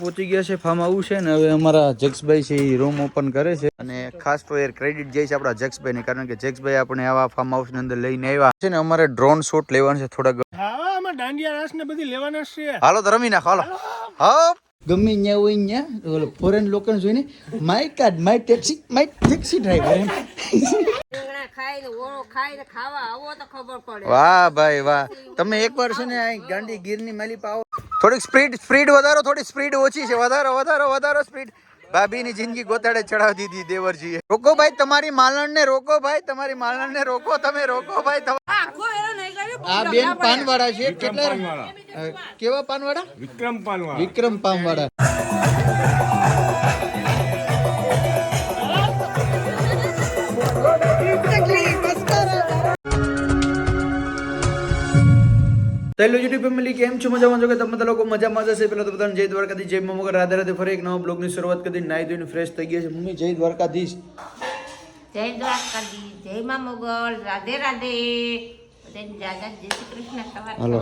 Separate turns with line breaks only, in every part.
પહોંચી ગયા છે ફાર્મ આવું છે ને હવે અમારા જક્ષભાઈ છે એ રૂમ ઓપન કરે છે. અને ખાસ તો યાર ક્રેડિટ જાય છે આપણા જક્ષભાઈ ને કારણ કે જક્ષભાઈ આપણે આવા ફાર્મ હાઉસની અંદર લઈને આવ્યા છે ને અમારે ડ્રોન શોટ લેવાનું છે થોડા ઘણા.
હા આમાં દાંડિયા રાસ ને બધી લેવાના જ
હાલો તો રમી નાખો હાલો. હા ગમે ત્યાં હોય ત્યાં ઓલો ફોરેન લોકો જોઈને my card my taxi my taxi driver એમ.
રીંગણા ખાઈને ઓળો ખાઈને ખાવા તો ખબર
વાહ ભાઈ વાહ. તમે એકવાર છે ને ગાંડી ગીરની માલી પાવો થોડીક સ્પીડ સ્પીડ વધારો થોડી સ્પીડ ઓછી છે. વધારો વધારો વધારો સ્પીડ. ભાભીની જિંદગી ગોતાડે ચડાવી દીધી દેવરજીએ. રોકો ભાઈ તમારી માલણને રોકો ભાઈ તમારી માલણને રોકો તમે રોકો ભાઈ આ બેન પાનવાળા છે. કેટલા કેવા પાનવાળા?
વિક્રમ પાનવાળા.
વિક્રમ પાનવાળા. હેલો યુટ્યુબ ફેમિલી કેમ છો? મજામાં? છો કે તમે બધા લોકો મજામાં જશે પેલા તો બધાને જય દ્વારકાધીશ, જય મમ્મી રાધે રાધે ફરી એક નવા બ્લોગની શરૂઆત કરી નાઈ ધોઈને ફ્રેશ થઈ ગયા છે મમ્મી, જય દ્વારકાધીશ.
જય દ્વારકાધીશ, જય મા મોગલ રાધે રાધે. રહ્યો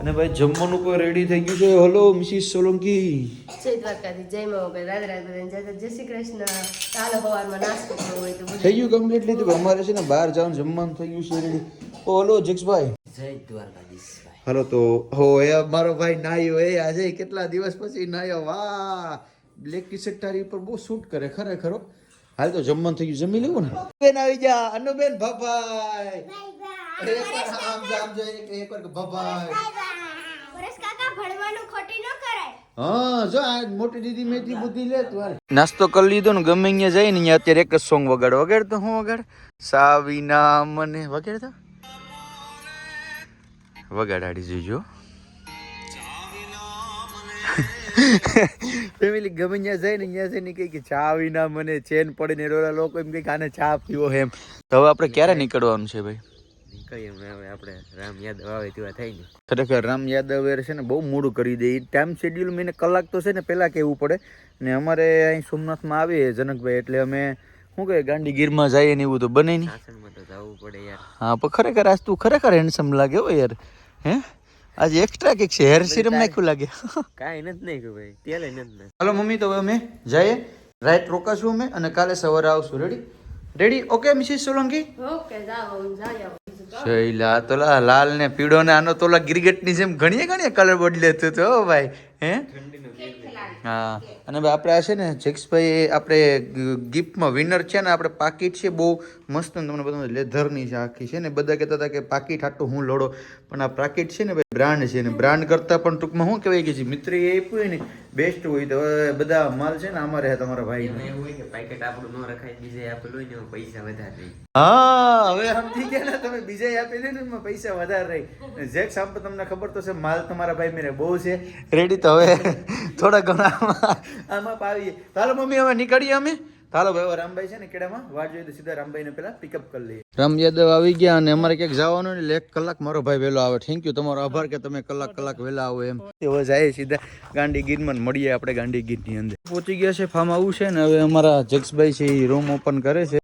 અને ભાઈ જમવાનું કોઈ રેડી થઈ ગયું છે? હલો મિસિસ સોલંકી
જય દ્વારકાથી જય મા મોગલ રાધે રાધે બધાને. જય જય શ્રી કૃષ્ણ ચાલો સવારમાં નાસ્તો કરવો હોય તો
થઈ ગયું કમ્પ્લીટલી તો અમારે છે ને બહાર જવાનું જમવાનું થઈ ગયું છે રેડી ઓ હલો જક્ષભાઈ
જય દ્વારકાધીશ ભાઈ.
હલો તો હો એ મારો ભાઈ નાયો એ આજે કેટલા દિવસ પછી નાયો? વાહ! બ્લેક ટી શર્ટ તારી ઉપર બહુ શૂટ કરે ખરેખર. હાલ તો જમવાનું થઈ ગયું. જમી લેવું ને? બેન આવી જા. અનુબેન ભભાઈ. આમ એક- હા જો આ મોટી દીદી મેથી બુદ્ધિ લે તું નાસ્તો કરી લીધો ને ગમે અહીંયા જાય ને અહીંયા અત્યારે એક જ સોંગ વગાડ. વગાડ તો હું વગાડ? સાવીના મને. વગાડ તો વગાડાડી જોજો. ફેમિલી ગમે ત્યાં જાય ને અહીંયા જઈને કહે કે ચા વિના મને ચેન પડે ને રોલા લોકો એમ કંઈક આને ચા પીવો એમ. તો હવે આપણે ક્યારે નીકળવાનું છે ભાઈ?
નીકળીએ હવે આપણે રામ યાદવ આવે તેવા થાય ને.
ખરેખર રામ યાદવ છે ને બહુ મોડું કરી દે. ટાઈમ શેડ્યુલ મને કલાક તો છે ને પહેલાં કહેવું પડે. ને અમારે અહીં સોમનાથમાં આવીએ જનકભાઈ એટલે અમે શું કહે ગાંડી ગીરમાં જઈએ ને એવું તો બને નહીં.
જવું પડે યાર.
હા પણ ખરેખર આજ તું ખરેખર હેન્ડસમ લાગે હો યાર. હે? આજે એક્સ્ટ્રા કંઈક છે હેર સિરમ નાખ્યું લાગે.
કાંઈ નથી નહીં કે ભાઈ તેલે નથી
હાલો મમ્મી તો હવે અમે જઈએ. રાઈટ રોકાશું અમે અને કાલે સવારે આવશું. Ready ready okay missis Solanki
okay જાઓ જાઓ
શૈલા તો લાલ ને પીળો ને આનો તોલા ગિરગેટની જેમ ઘણીએ ઘણીએ કલર બદલે લેતો તો હો ભાઈ. હે? હા. અને આપણે આ છે ને, જેક્સભાઈ આપણે ગિફ્ટમાં વિનર છે ને, આપણે પાકીટ છે. બહુ મસ્ત તમને બધું લેધરની છે આખી છે ને. બધા કહેતા હતા કે પાકીટ આટલું હું લડો. પણ આ પાકીટ છે ને, ભાઈ બ્રાન્ડ છે ને. બ્રાન્ડ કરતાં પણ ટૂંકમાં શું કહેવાય કે જે મિત્ર એ આપ્યું ને બેસ્ટ હોય તો બધા માલ છે ને અમારે તમારા ભાઈ
ને એવું હોય કે પેકેટ આપણું ન રખાય બીજે આપેલું હોય ને પૈસા વધારે
હા હવે સમજી ગયા ને તમે બીજા આપેલી ને એમાં પૈસા વધારે રહી. જેક્સ આપ તમને ખબર તો છે માલ તમારા ભાઈ મેરે બહુ છે. રેડી તો હવે થોડા ઘણા આમાં- આમાં પાવીએ ચાલો મમ્મી હવે નીકળીએ અમે. ચાલો ભાઈ રામભાઈ છે ને કેડામાં? વાટ જોઈએ તો સીધા રામભાઈને પેલા પિકઅપ કરી લઈએ. રામ યાદવ આવી ગયા અને અમારે ક્યાંક જવાનું એટલે એક કલાક મારો ભાઈ વહેલો આવે. થેન્ક યુ તમારો આભાર કે તમે કલાક કલાક વહેલા આવો એમ. એવો જાય સીધા ગાંડી ગીરમાં ને મળીએ આપણે ગાંડી ગીરની અંદર. પહોંચી ગયા છે ફાર્મ આવું છે ને હવે અમારા જક્ષભાઈ છે એ રૂમ ઓપન કરે છે.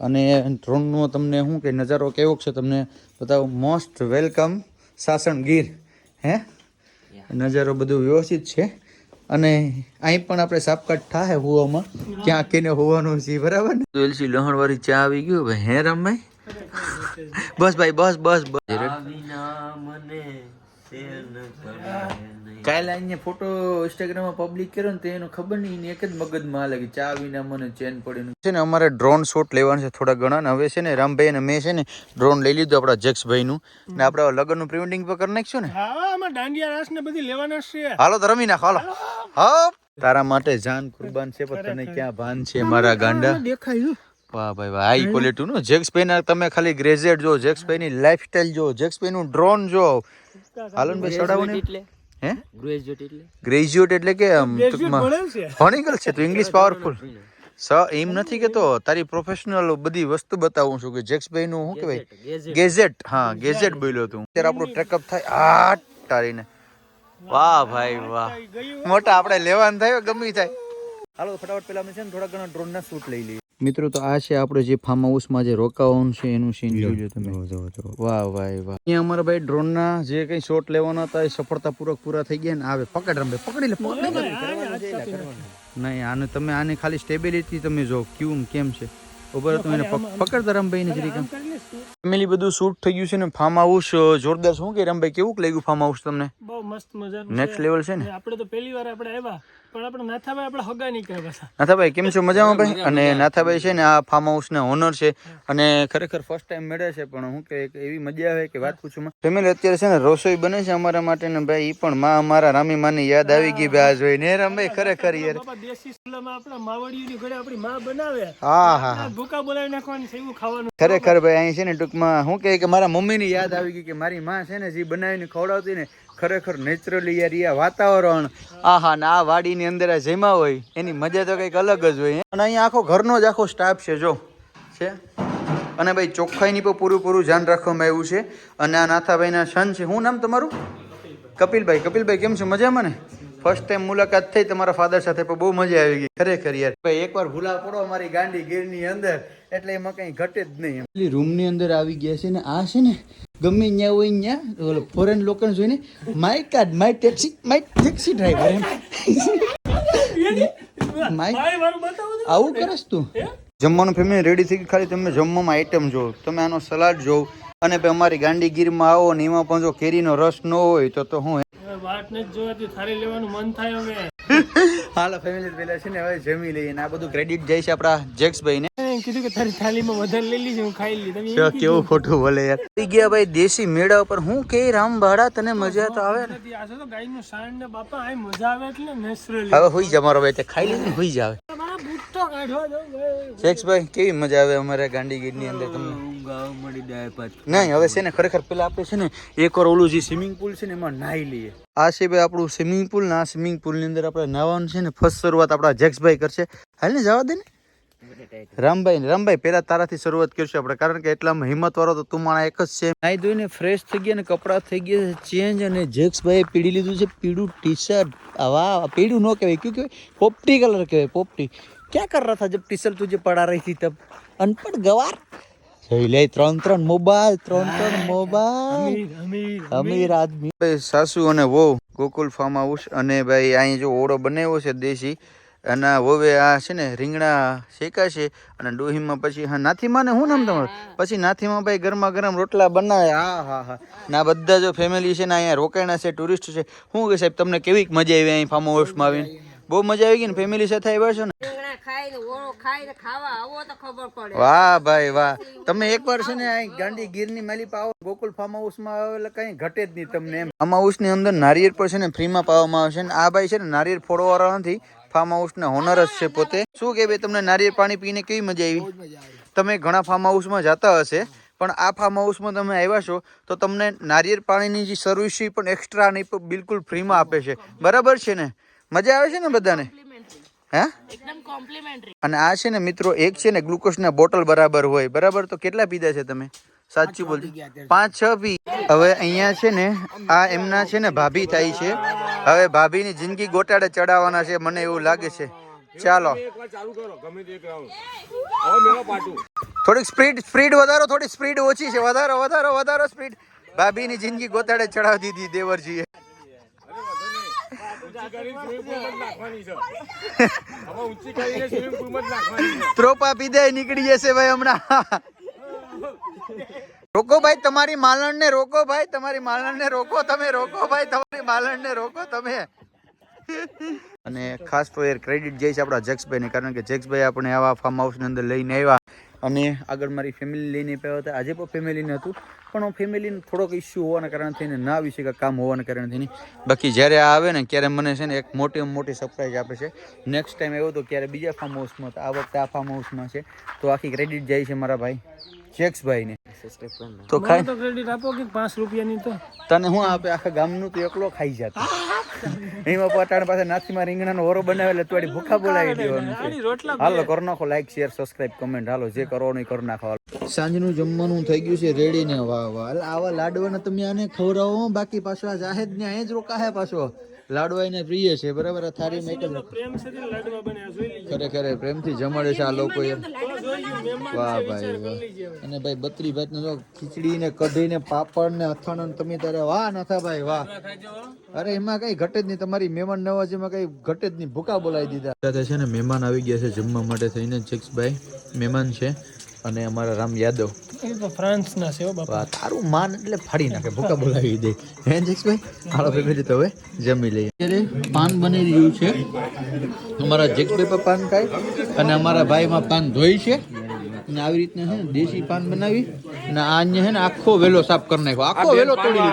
અને ડ્રોનનો તમને શું કે નજારો કેવો છે તમને બતાવું. મોસ્ટ વેલકમ સાસણ ગીર હે? નજારો બધું વ્યવસ્થિત છે. અને અહીં પણ આપણે સાપકાટ થાય હોવામાં. ક્યાં કેને હોવાનું છે બરાબર ને? તુલસી લહણ વાળી ચા આવી ગયું ભાઈ હે રામભાઈ બસ ભાઈ બસ બસ બસ.
ન
કાલે અહીંયા ફોટો ઇન્સ્ટાગ્રામમાં પબ્લિક કર્યો ને તો એનું ખબર નહીં એક જ મગજમાં હાલે કે ચા વિના મને ચેન પડી છે ને અમારે ડ્રોન શોટ લેવાનું છે થોડા ઘણા ને હવે છે ને રામભાઈ અને મેં છે ને ડ્રોન લઈ લીધું આપણા જક્ષભાઈનું. ને આપણે લગ્નનું પ્રી વેડિંગ પર કરી નાખશું ને.
હા આમાં દાંડિયા રાસ ને બધી લેવાના છે.
હાલો તો રમી નાખો હાલો. હા તારા માટે જાન કુરબાન છે પણ તને ક્યાં ભાન છે મારા ગાંડા?
દેખાયું
વાહ ભાઈ વાહ. હાઈ ક્વોલિટી નું. જેક્સભાઈ ના તમે ખાલી ગ્રેજ્યુએટ જો જેક્સભાઈ ની લાઈફસ્ટાઈલ જો જેક્સભાઈ નું ડ્રોન જો હાલન ભાઈ ચડાવો ને.
એટલે.
હે?
ગ્રેજ્યુએટ એટલે?
ગ્રેજ્યુએટ એટલે કે
ભણેલ છે.
તું ઇંગ્લિશ પાવરફુલ સ એમ નથી કેતો તારી પ્રોફેશનલ બધી વસ્તુ બતાવું છું કે જેક્સભાઈ નું શું કહેવાય? ગેઝેટ હા ગેઝેટ બોલ્યો તું. ત્યારે આપણું ટ્રેકઅપ થાય આ તારીને. વાહ ભાઈ વાહ. મોટા આપણે લેવાનું થાય ગમી થાય. હાલો ફટાફટ પેલા અમે છે ને થોડા ઘણા ડ્રોન ના શૂટ લઈ લઈએ. મિત્રો તો આ છે આપણે જે ફાર્મ હાઉસમાં જે રોકાવાનું છે એનું સીન જોજો તમે. વાહ વાહ વાહ. અહીંયા અમારા ભાઈ ડ્રોનના જે કંઈ શોટ લેવાના હતા એ સફળતાપૂર્વક પૂરા થઈ ગયા ને આવે. પકડ રમે પકડી લે પકડી લે. નહીં આને તમે આને ખાલી સ્ટેબિલિટી તમે જો ક્યું કેમ છે. ઉપર તો એને પક- પકડ દો રમભાઈ ને જરીક ફેમિલી બધું શૂટ થઈ ગયું છે ને ફાર્મ હાઉસ જોરદાર. શું કે રમભાઈ કેવું લાગ્યું ફાર્મ હાઉસ તમને?
બહુ મસ્ત મજા
નેક્સ્ટ લેવલ છે ને?
આપણે તો પહેલી વાર આપણે આવ્યા. પણ આપણે નાથાભાઈ આપણે હગા નીકળ્યા પાછા.
નાથાભાઈ કેમ છો? મજામાં ભાઈ? અને નાથાભાઈ છે ને આ ફાર્મ હાઉસ ના ઓનર છે. અને ખરેખર ફર્સ્ટ ટાઈમ મળે છે પણ હું કે એવી મજા આવે કે વાત પૂછું ફેમિલી અત્યારે છે ને રસોઈ બને છે અમારા માટે ને ભાઈ એ પણ માં અમારા રામી માની યાદ આવી ગઈ ભાઈ આ જોઈને ને. રામભાઈ ખરેખર યાર.
દેશી સ્કૂલમાં આપણા માવડીઓની ઘરે આપણી માં બનાવે.
હા હા
ભૂકા બોલાવી નાખવાની છે એવું ખાવાનું.
ખરેખર ભાઈ અહીં છે ને ટૂંકમાં હું કહે કે મારા મમ્મીની યાદ આવી ગઈ કે મારી માં છે ને જે બનાવીને ખવડાવતી ને ખરેખર નેચરલી યાર વાતાવરણ. આહા, ને આ વાડીની અંદર આ જેમાં હોય, એની મજા તો કંઈક અલગ જ હોય. અને અહીંયા આખો ઘરનો જ આખો સ્ટાફ છે, જો. છે? અને ભાઈ, ચોખ્ખાઈની પણ પૂરું પૂરું ધ્યાન રાખવામાં આવ્યું છે. અને આ નાથાભાઈના સન છે. શું નામ તમારું? કપિલભાઈ. કપિલભાઈ, કેમ છો? મજામાં ને? ફર્સ્ટ ટાઈમ મુલાકાત થઈ, તમારા ફાધર સાથે પણ બહુ મજા આવી ગઈ. ખરેખર યાર. ભાઈ, એકવાર ભૂલા પડો અમારી ગાંડી ગીરની અંદર. એટલે એમાં કઈ ઘટે જ નહીં એટલે રૂમની અંદર આવી ગયા છે ને આ છે ને ગમે ત્યાં હોય ત્યાં ફોરેન લોકો જોઈને my card my taxi my taxi driver M. My. આવું કરસ તું. જમવાનું ફેમિલી રેડી થઈ ગઈ ખાલી તમે જમવામાં આઈટમ જોવો તમે આનો સલાડ જોવો અને પછી અમારી ગાંડીગીરમાં આવો ને એમાં પણ જો કેરીનો રસ ન હોય તો તો હું
વાત નથી જોવાથી થારી લેવાનું મન થાય હવે.
હાલો ફેમિલી પેલા છે ને હવે જમી લઈએ આ બધું ક્રેડિટ જાય છે આપણા જેક્સભાઈ ને
કીધું કે તારી થાળીમાં વધારે લઈ લીધી હું ખાઈ લીધી તમે એમ
કેવું કેવું ખોટું બોલે યાર. થઈ ગયા ભાઈ દેશી મેળા ઉપર. હું કે રામ ભાડા તને મજા તો આવે ને.
આ તો ગાયનું સાંડ બાપા આ મજા આવે એટલે નેચરલી
હવે હોઈ જ મારો ભાઈ તે ખાઈ લીધું હોઈ જાવે
મારા બુટ્ટો ભાઈ.
કેવી મજા આવે અમારા ગાંડીગીરની અંદર તમને?
મળી જાય પાછી.
નહીં હવે છે ને ખરેખર પેલા આપણે છે ને એક વાર ઓલું જે સ્વિમિંગ પુલ છે ને એમાં નાહી લઈએ. આ છે ભાઈ આપણું સ્વિમિંગ પુલ ને આ સ્વિમિંગ પુલની અંદર આપણે નાહવાનું છે ને ફર્સ્ટ શરૂઆત આપણા જેક્સભાઈ કરશે. હાલ ને જવા દે ને. રામભાઈ રામભાઈ પહેલા તારાથી શરૂઆત કરશું આપણે કારણ કે એટલામાં હિંમત વાળો તો તું મારા એક જ છે. નાઈ ધોઈને ફ્રેશ થઈ ગયા ને કપડાં થઈ ગયા ચેન્જ અને જેક્સભાઈએ પીડી લીધું છે પીળું ટી શર્ટ આવા પીળું ન કહેવાય ક્યું કહેવાય? પોપટી કલર કહેવાય પોપટી. ક્યાં કર રહા થા જબ ટી શર્ટ તુજે પડા રહી હતી તબ? અનપડ ગવાર. જોઈ લે ત્રણ ત્રણ મોબાઈલ ત્રણ ત્રણ મોબાઈલ.
અમીર
આદમી. સાસુ અને વો ગોકુલ ફાર્મ હાઉસ અને ભાઈ અહીં જો ઓળો બનાવ્યો છે દેશી અને હવે આ છે ને રીંગણા શેકાશે અને ડોહીમાં પછી હા નાથીમાં ને શું નામ તમારું? પછી નાથીમાં ભાઈ ગરમા ગરમ રોટલા બનાવે. હા હા હા. ના બધા જો ફેમિલી છે ને અહીંયા રોકાણા છે ટુરિસ્ટ છે. શું કે સાહેબ તમને કેવી મજા આવી અહીં ફાર્મ હાઉસમાં આવીને? બહુ મજા આવી ગઈ ને ફેમિલી સાથે આવ્યા છો ને? વાહ ભાઈ વાહ. તમે એકવાર છે ને અહીં ગાંડી ગીરની માલી પાવો ગોકુલ ફાર્મ હાઉસમાં આવો એટલે કઈ ઘટે જ નહીં તમને એમ. ફાર્મ હાઉસની અંદર નારિયેળ પર છે ને ફ્રીમાં પાવામાં આવશે ને. આ ભાઈ છે ને નારિયેળ ફોડવાવાળા નથી. ફાર્મ હાઉસ ના હોનર જ છે પોતે. શું કે ભાઈ તમને નારિયેળ પાણી પીને કેવી મજા આવી? તમે ઘણા ફાર્મ હાઉસમાં જતા હશે પણ આ ફાર્મ હાઉસમાં તમે આવ્યા છો તો તમને નારિયેળ પાણીની જે સર્વિસ છે એ પણ એક્સ્ટ્રા નહીં પણ બિલકુલ ફ્રીમાં આપે છે. બરાબર છે ને? મજા આવે છે ને બધાને? હા? અને આ છે ને મિત્રો એક છે ને ગ્લુકોઝ ના બોટલ બરાબર હોય. બરાબર? તો કેટલા પીધા છે તમે? સાચું બોલ પાંચ છ પી. હવે અહીંયા છે ને, આ એમના છે ને ભાભી થાય છે. હવે ભાભીની જિંદગી ગોટાળે ચડાવવાના છે, મને એવું લાગે છે. ચાલો. થોડીક સ્પીડ સ્પીડ વધારો, થોડી સ્પીડ ઓછી છે. વધારો વધારો વધારો સ્પીડ. ભાભીની જિંદગી ગોતાડે ચડાવી દીધી દેવરજીએ. ત્રોપા પીધે, નીકળી જશે ભાઈ હમણાં. રોકો ભાઈ, તમારી માલણ ને રોકો ભાઈ, તમારી માલણ ને રોકો તમે, રોકો ભાઈ, તમારી માલણ ને રોકો તમે. અને ખાસ તો યાર ક્રેડિટ જઈશ આપણા જેક્સભાઈને કારણ કે જેક્સભાઈ આપણે આવા ફાર્મ હાઉસની અંદર લઈને આવ્યા. અને આગળ મારી ફેમિલી લઈને આવ્યા હતા. આજે પણ ફેમિલીને હતું, પણ ફેમિલીને થોડોક ઇસ્યુ હોવાના કારણે થઈને ના આવી શકે કામ હોવાના કારણે થઈને. બાકી જ્યારે આ આવે ને, ત્યારે મને છે ને એક મોટી મોટી સરપ્રાઈઝ આપે છે. નેક્સ્ટ ટાઈમ આવ્યો તો ક્યારે બીજા ફાર્મ હાઉસમાં આ વખતે આ ફાર્મ હાઉસમાં છે. તો આખી ક્રેડિટ જાય છે મારા ભાઈ જેક્સભાઈને તો
મને
ખાય.
તો ક્રેડિટ આપો કે પાંચ રૂપિયાની તો.
તને હું આપે આખા ગામનું તો એકલો ખાઈ જાતો? એમાં પટાણ પાસે નાથીમાં રીંગણાનો ઓરો બનાવે એટલે તોડી ભૂખા બોલાવી દેવાનું હાલો કર નાખો લાઈક શેર સબસ્ક્રાઇબ કમેન્ટ હાલો જે કરવાનું એ કરી નાખો. સાંજનું જમવાનું થઈ ગયું છે રેડી ને વાહ વાહ. આવા લાડવાના તમે આને ખવડાવો બાકી પાછો આ જાહેદ ને અહીં જ રોકાહે પાછો. લાડવા એને પ્રિય છે બરાબર? થારી જ
પ્રેમ છે લાડવા
ખરેખર પ્રેમથી જમાડે છે આ લોકો એમ
તો
વાહ ભાઈ વાહ. અને ભાઈ બત્રી ભાત નો ખીચડી ને કઢી ને પાપડ ને અથાણું ને તમે તારે વાહ નથા ભાઈ વાહ. અરે એમાં કઈ ઘટે જ નહીં. તમારી મહેમાન નવાજીમાં કઈ ઘટે જ નહીં. ભૂકા બોલાવી દીધા. સાથે છે ને મહેમાન આવી ગયા છે જમવા માટે થઈને જક્ષભાઈ મહેમાન છે. અને અમારા રામ યાદવ.
એ તો ફ્રાન્સના છે બાપા.
તારું માન એટલે ફાડી નાખે ભૂકા બોલાવી દે. હે હાલો હવે જમી લઈએ. અત્યારે પાન બની રહ્યું છે. અમારા જક્ષભાઈ પણ પાન ખાય અને અમારા ભાઈમાં પાન ધોઈ છે. અને આવી રીતના છે ને દેશી પાન બનાવી. અને આ અહીંયા છે ને આખો વેલો સાફ કરી નાખ્યો. આખો વેલો તોડી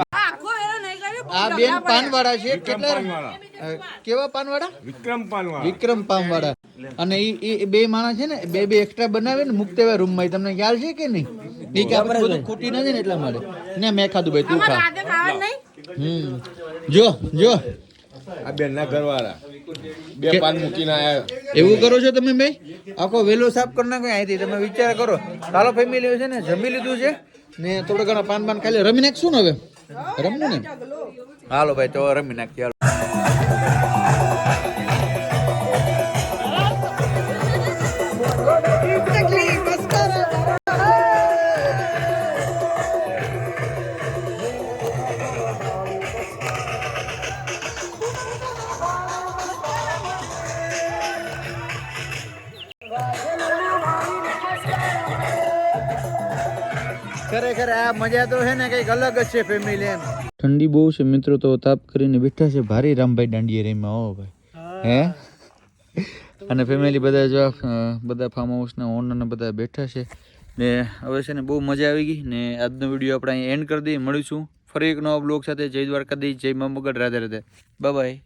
આ બેન પાનવાળા. છે? કેટલા કેવા પાનવાળા?
વિક્રમ પાનવા
વિક્રમ પાનવાળા. અને એ એ બે માણસ છે ને બે બે એક્સ્ટ્રા બનાવે ને મુક્ત એવા રૂમમાં માં. તમને ખ્યાલ છે કે નહીં? એ કે આપણે બધું ખૂટી નથી ને એટલા માટે. ને મેં ખાધું ભાઈ તું ખા. હમ. જો જો.
આ બેન ના ઘરવાળા. બે પાન મૂકીને આવ્યા
એવું કરો છો તમે ભાઈ? આખો વેલો સાફ કરી નાખો અહીંથી. તમે વિચાર કરો. તારો ફેમિલી છે ને જમી લીધું છે ને થોડા ઘણા પાન પાન ખાલી રમી નાખશું ને હવે? રમવું ને? હાલો ભાઈ તો રમી નાખીએ આ મજા તો છે ને કંઈક અલગ જ છે ફેમિલી એમ. ઠંડી બહુ છે મિત્રો તો તાપ કરીને બેઠા છે ભારી રામભાઈ દાંડીએ રેમાં આવો ભાઈ. હે. અને ફેમિલી બધા જો બધા ફાર્મ હાઉસના ઓનર બધા બેઠા છે. ને હવે છે ને બહુ મજા આવી ગઈ ને આજનો વીડિયો આપણે અહીં એન્ડ કરી દઈએ. મળીશું. ફરી એક નવા બ્લોગ સાથે. જય દ્વારકાધીશ જય મા મગડ રાધે રાધે. બાય